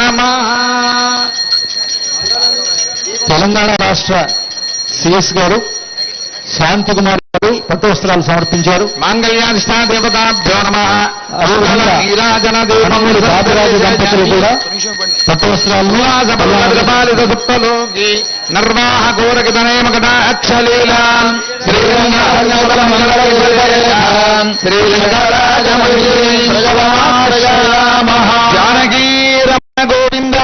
నమ తెలంగాణ రాష్ట్ర సిఎస్ గారు శాంతికుమార్ గారు పట్టు వస్త్రాలు సమర్పించారు. మాంగళ్యాధిష్ఠా దేవతాభ్యో నమ. బాబురాజు దంపతులు కూడా పట్టు నిర్వాహ రమణ గోవింద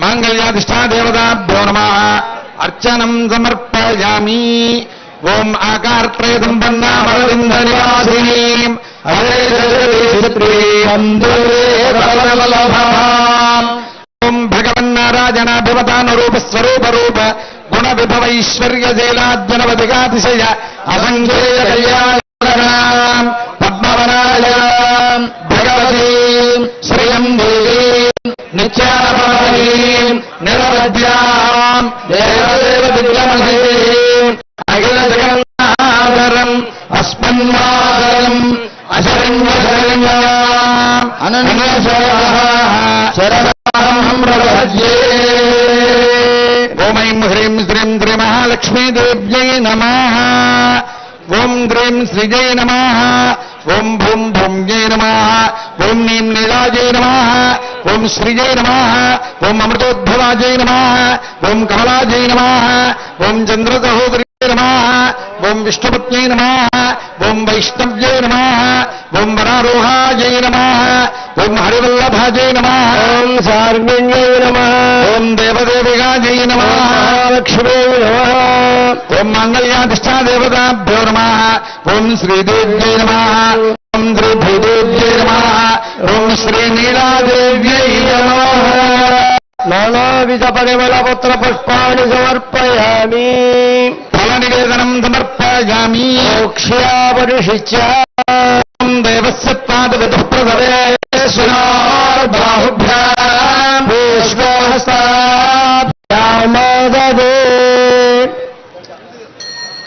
మాంగళ్యాధిష్ఠా దేవతాభ్యో నమ అర్చనం సమర్పయామి ఓం ఆకార్త్రయదం పన్నామరవింద నివాసినీం ఓం భగవన్నారాజనాభివతానురూప స్వరూప రూప గుణ విభవైశ్వర్యశీలాద్యనవధికాతిశయ అసంఖ్యేయ కళ్యాణ పద్మవనాయ నిత్యానపమహీం నిరవద్యాం దేవదేవ విద్యమహే అఖిల జగన్నాథరం అస్మన్మాతరం అశరణ్యశరణ్యాం శరణం ప్రపద్యే ఓం హ్రీం శ్రీం శ్రీ మహాలక్ష్మీదేవ్యై నమ ఓం గ్రీం శ్రీజై నమ ఓం భూం భూమ్యై నమ ఓం నీం నీలాజై నమ ఓం శ్రీజై నమ ఓం అమృతోద్భవాజై నమ ఓం కమలాజై నమ ఓం చంద్రసహోదరి నమ ఓం విష్ణుపత్యై నమ ఓం వైష్ణవ్యై నమ ఓం వరారోహాజై నమ ఓం హరివల్లభాజై నమ ఓం సార్వణ్యై నమ ఓం దేవదేవిగాజై నమ లక్ష్మీ నమ. ఓం మంగళ్యాధిష్ఠా దేవతాభ్యో నమ. ఓం శ్రీదేవ్యై నమ. ఓం శ్రీభూదేవ్యై నమ. ఓం శ్రీనీలాదేవ్యై నమ. నానావిధ పరిమళ పుత్ర సమర్పయామి. ఫల నివేదనం సమర్పయామి మోక్ష్యాపరిషిత్య దేవస్య పాదగత ప్రసవే బాహుభ్యాం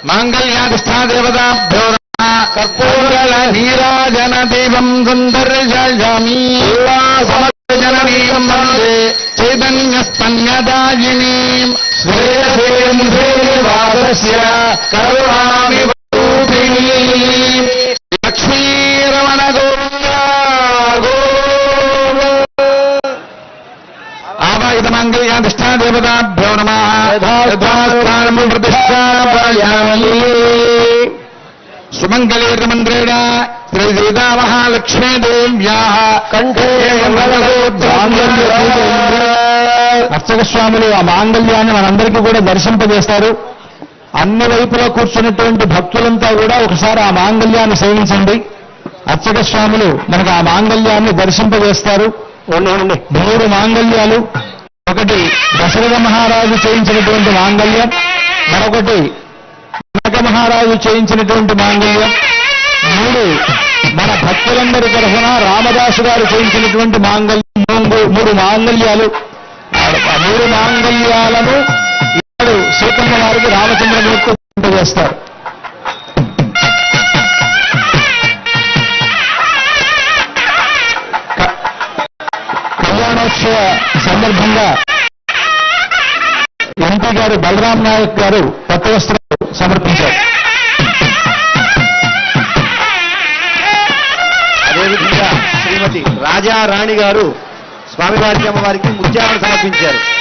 മാംഗല്യാധിഷ്ഠാദേവതാഭ്യോ സുന്ദർജാമി നീരാജന ദൈവം സുന്ദരജാമി സമജനീയം വന്ദേ. ചൈതന്യസ്തന്യദായിനീം കരുണാമി సుమంగళీర్మంత్రేణ శ్రీ సీతామహాలక్ష్మీదేవ్యా కంఠే అర్చక ఆ మాంగళ్యాన్ని మనందరికీ కూడా దర్శింపజేస్తారు. అన్ని వైపులా కూర్చున్నటువంటి భక్తులంతా కూడా ఒకసారి ఆ మాంగళ్యాన్ని సేవించండి. అర్చక స్వాములు మనకు ఆ మాంగళ్యాన్ని దర్శింపజేస్తారు. మూడు మాంగళ్యాలు. ఒకటి దశరథ మహారాజు చేయించినటువంటి మాంగళ్యం. మరొకటి మహారాజు చేయించినటువంటి మాంగళ్యం. మూడు మన భక్తులందరి తరఫున రామదాసు గారు చేయించినటువంటి మాంగళ్యం. మూడు- మూడు మాంగళ్యాలు. మూడు మాంగళ్యాలను ఇప్పుడు సీతమ్మ వారికి రామచంద్రమూర్తి చేస్తారు కళ్యాణోత్సవ సందర్భంగా ఎంపీ గారు బలరాం నాయక్ గారు కొత్త సమర్పించారు. అదేవిధంగా శ్రీమతి రాజా రాణి గారు స్వామివారికి అమ్మవారికి ముత్యాలను సమర్పించారు.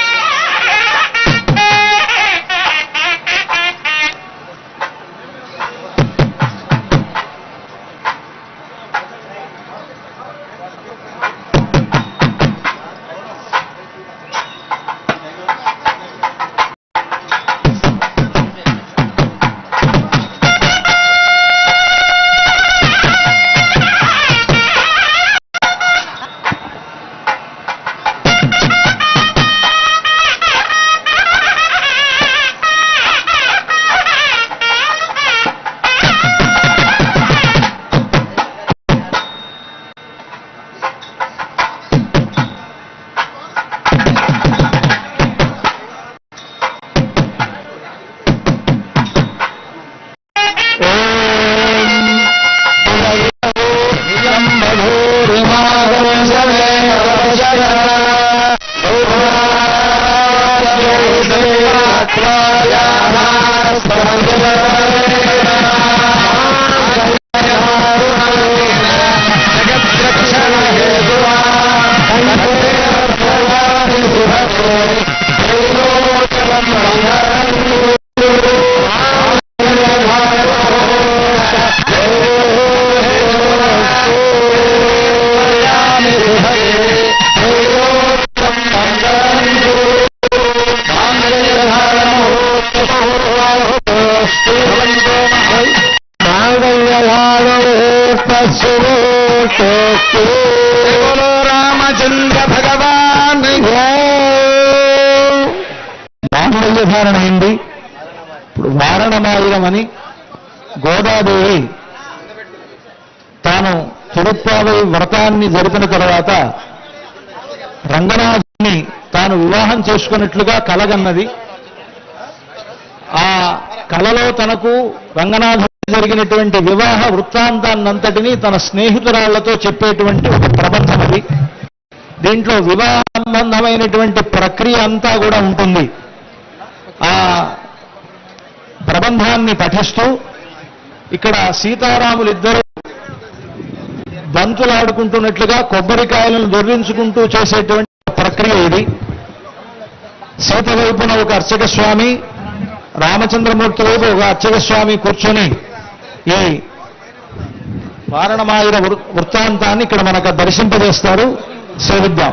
గోదాదేవి తాను తిరుప్పావై వ్రతాన్ని జరిపిన తర్వాత రంగనాథుని తాను వివాహం చేసుకున్నట్లుగా కలగన్నది. ఆ కలలో తనకు రంగనాథ జరిగినటువంటి వివాహ వృత్తాంతాన్నంతటినీ తన స్నేహితురాళ్ళతో చెప్పేటువంటి ఒక ప్రబంధం అది. దీంట్లో వివాహ సంబంధమైనటువంటి ప్రక్రియ అంతా కూడా ఉంటుంది. ఆ ప్రబంధాన్ని పఠిస్తూ ఇక్కడ సీతారాములు ఇద్దరు బంతులాడుకుంటున్నట్లుగా కొబ్బరికాయలను దొరించుకుంటూ చేసేటువంటి ప్రక్రియ ఇది. సీత వైపున ఒక అర్చక స్వామి రామచంద్రమూర్తి వైపు ఒక అర్చక స్వామి కూర్చొని ఈ వారణమాయుర వృ- వృత్తాంతాన్ని ఇక్కడ మనకు దర్శింపజేస్తారు. సేవిద్దాం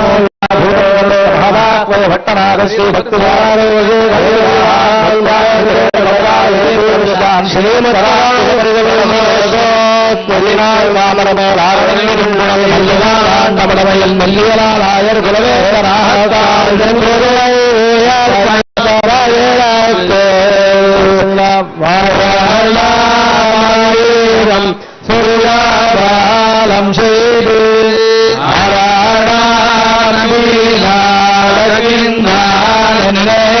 பய பட்டனாக ஸ்ரீ பக்திவாரோகான் ஸ்ரீமதாமரமேலாண்டமடமையில் மல்லியலாயர் குலவேசராக வாழம் செய்து गोविन्दानन्दे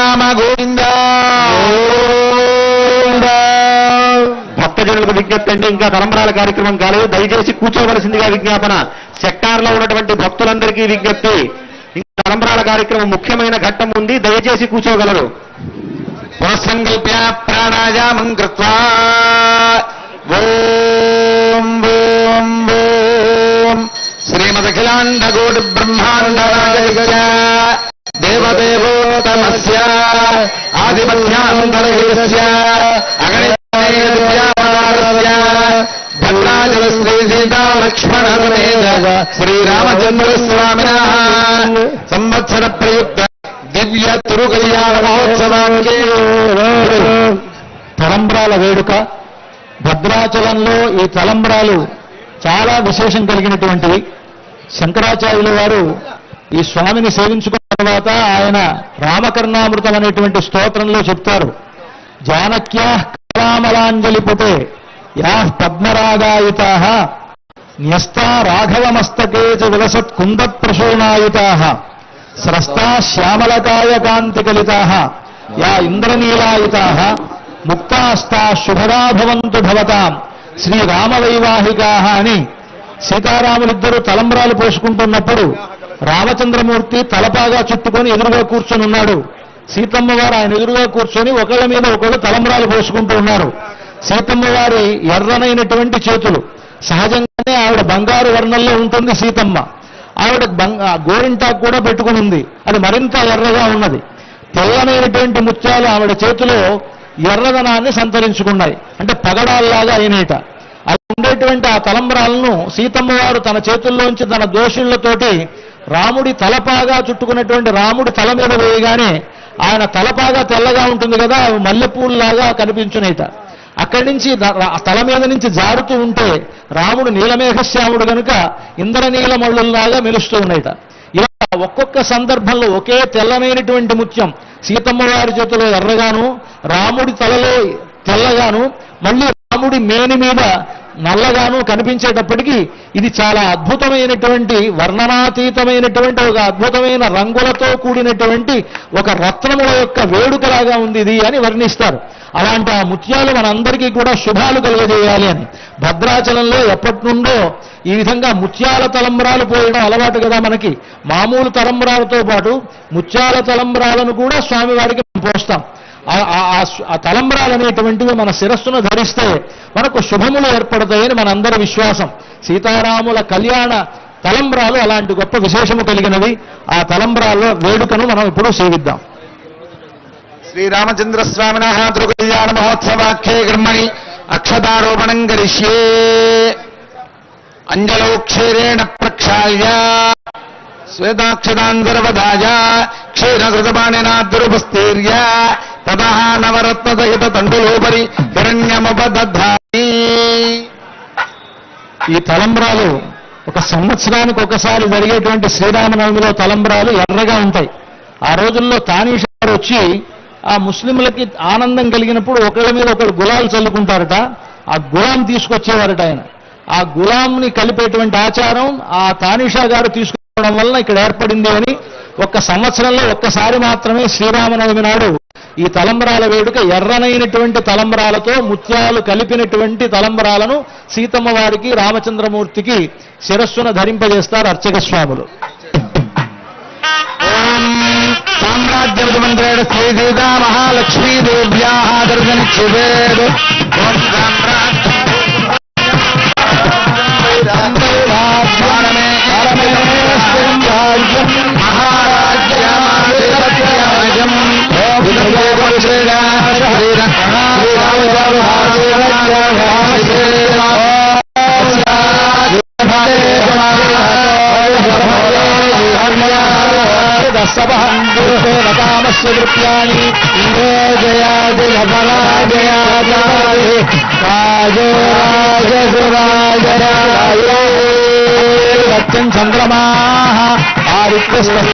రామ గోవింద భక్తజనులకు విజ్ఞప్తి అంటే ఇంకా తలంబరాల కార్యక్రమం కాలేదు. దయచేసి కూర్చోవలసిందిగా విజ్ఞాపన. సెక్టార్లో ఉన్నటువంటి భక్తులందరికీ విజ్ఞప్తి. ఇంకా తలంబరాల కార్యక్రమం ముఖ్యమైన ఘట్టం ఉంది. దయచేసి కూర్చోగలరు. పునఃసంకల్ప్య ప్రాణాయామం కృత్వా. ఓం శ్రీమదఖిలాండకోటి బ్రహ్మాండ దేవదేవోతమస్య ఆధిపత్యాంతరహిరస్య అగణితస్య భద్రాచల శ్రీ సీతాలక్ష్మణ శ్రీరామచంద్ర స్వామిన సంవత్సర ప్రయుక్త దివ్య తిరుకల్యాణ మహోత్సవానికి తలంబ్రాల వేడుక. భద్రాచలంలో ఈ తలంబ్రాలు చాలా విశేషం కలిగినటువంటివి. శంకరాచార్యుల వారు ఈ స్వామిని సేవించుకున్న తర్వాత ఆయన రామకర్ణామృతం అనేటువంటి స్తోత్రంలో చెప్తారు. జానక్యా కరామలాంజలిపతే యా పద్మరాగాయుతా న్యస్తా రాఘవమస్తకే చ విలసత్ కుందప్రసూనాయుతా స్రస్తా శ్యామలకాయ కాంతికలితా యా ఇంద్రనీలాయుత ముక్తాస్తా శుభగా భవంతు భవతాం శ్రీరామవైవాహికా అని సీతారాములిద్దరూ తలంబ్రాలు పోసుకుంటున్నప్పుడు రామచంద్రమూర్తి తలపాగా చుట్టుకొని ఎదురుగా కూర్చొని ఉన్నాడు. సీతమ్మ వారు ఆయన ఎదురుగా కూర్చొని ఒకళ్ళ మీద ఒకళ్ళు తలంబరాలు పోసుకుంటూ ఉన్నారు. సీతమ్మ వారి ఎర్రనైనటువంటి చేతులు. సహజంగానే ఆవిడ బంగారు వర్ణంలో ఉంటుంది సీతమ్మ. ఆవిడ బంగ గోరింటాకు కూడా పెట్టుకుని ఉంది. అది మరింత ఎర్రగా ఉన్నది. తెల్లనైనటువంటి ముత్యాలు ఆవిడ చేతిలో ఎర్రదనాన్ని సంతరించుకున్నాయి. అంటే పగడాల్లాగా అయినట అలా ఉండేటువంటి ఆ తలంబరాలను సీతమ్మవారు తన చేతుల్లోంచి తన దోషులతోటి రాముడి తలపాగా చుట్టుకున్నటువంటి రాముడి తల మీద వేయగానే ఆయన తలపాగా తెల్లగా ఉంటుంది కదా మల్లెపూల్లాగా కనిపించునేట. అక్కడి నుంచి తల మీద నుంచి జారుతూ ఉంటే రాముడు నీలమేఘశ్యాముడు కనుక ఇంద్రనీలమళ్ళుల్లాగా మెలుస్తూ ఉన్నాయట ఇలా ఒక్కొక్క సందర్భంలో ఒకే తెల్లమైనటువంటి ముత్యం సీతమ్మ వారి చేతిలో ఎర్రగాను రాముడి తలలో తెల్లగాను మళ్ళీ రాముడి మేని మీద నల్లగాను కనిపించేటప్పటికీ ఇది చాలా అద్భుతమైనటువంటి వర్ణనాతీతమైనటువంటి ఒక అద్భుతమైన రంగులతో కూడినటువంటి ఒక రత్నముల యొక్క వేడుకలాగా ఉంది ఇది అని వర్ణిస్తారు. అలాంటి ఆ ముత్యాలు మనందరికీ కూడా శుభాలు కలుగజేయాలి అని. భద్రాచలంలో ఎప్పటి నుండో ఈ విధంగా ముత్యాల తలంబరాలు పోయడం అలవాటు కదా మనకి. మామూలు తలంబరాలతో పాటు ముత్యాల తలంబరాలను కూడా స్వామివారికి మనం పోస్తాం. ఆ- ఆ- తలంబరాలు అనేటువంటివి మన శిరస్సును ధరిస్తే మనకు శుభములు ఏర్పడతాయని మనందరి విశ్వాసం. సీతారాముల కళ్యాణ తలంబ్రాలు అలాంటి గొప్ప విశేషము కలిగినవి. ఆ తలంబ్రాల్లో వేడుకను మనం ఇప్పుడు సేవిద్దాం. శ్రీరామచంద్ర స్వామిన మహోత్సవాఖ్యే కర్మణి అక్షతారోపణం కరిష్యే. అంజలౌ క్షీరేణ ప్రక్షాళ్య శ్వేతాక్షతాంతరవదాయ క్షీరకృతపాణినాద్రుపస్తీర్య తదా నవరత్నసహిత తండ్రులోపరి హిరణ్యముపదధాని ఈ తలంబ్రాలు ఒక సంవత్సరానికి ఒకసారి జరిగేటువంటి శ్రీరామనవమిలో తలంబ్రాలు ఎర్రగా ఉంటాయి. ఆ రోజుల్లో తానీష్ గారు వచ్చి ఆ ముస్లింలకి ఆనందం కలిగినప్పుడు ఒకళ్ళ మీద ఒకళ్ళు గులాలు చల్లుకుంటారట. ఆ గులాం తీసుకొచ్చేవారట ఆయన. ఆ గులాంని కలిపేటువంటి ఆచారం ఆ తానీషా గారు తీసుకోవడం వలన ఇక్కడ ఏర్పడింది అని ఒక్క సంవత్సరంలో ఒక్కసారి మాత్రమే శ్రీరామనవమి నాడు ఈ తలంబరాల వేడుక ఎర్రనైనటువంటి తలంబరాలతో ముత్యాలు కలిపినటువంటి తలంబరాలను సీతమ్మ వారికి రామచంద్రమూర్తికి శిరస్సును ధరింపజేస్తారు అర్చక స్వాములు సామ్రాజ్య శ్రీ సీతా మహాలక్ష్మీదేవ్యా దర్శనిక్షివేద్ ఓం चतुर्थ्यानि जयादिनफलाजयादाये राजो राजगुराजयाय वच्चन् चन्द्रमाः आदित्यस्वस्य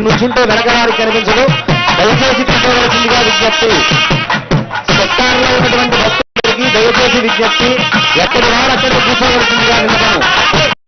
మీరు నుంచుంటే వెనకవారికి కనిపించదు. దయచేసి కూర్చోవలసిందిగా విజ్ఞప్తి. సెక్టార్లో ఉన్నటువంటి భక్తులకి దయచేసి విజ్ఞప్తి. ఎక్కడి వారు అక్కడ కూర్చోవలసిందిగా విన్నపం.